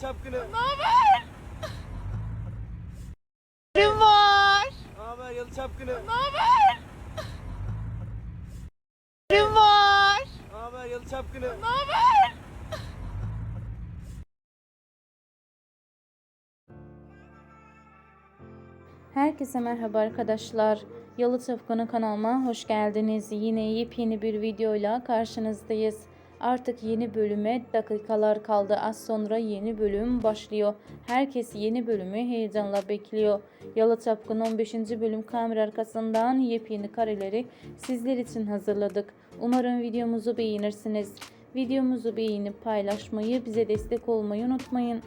Çapkını. Ne haber? Kim var? Ne haber Yalı Çapkını? Ne haber? Kim var? Ne haber Yalı Çapkını? Ne haber? Herkese merhaba arkadaşlar. Yalı Çapkını kanalıma hoş geldiniz. Yine yepyeni bir videoyla karşınızdayız. Artık yeni bölüme dakikalar kaldı. Az sonra yeni bölüm başlıyor. Herkes yeni bölümü heyecanla bekliyor. Yalı Çapkın 15. bölüm kamera arkasından yepyeni kareleri sizler için hazırladık. Umarım videomuzu beğenirsiniz. Videomuzu beğenip paylaşmayı, bize destek olmayı unutmayın.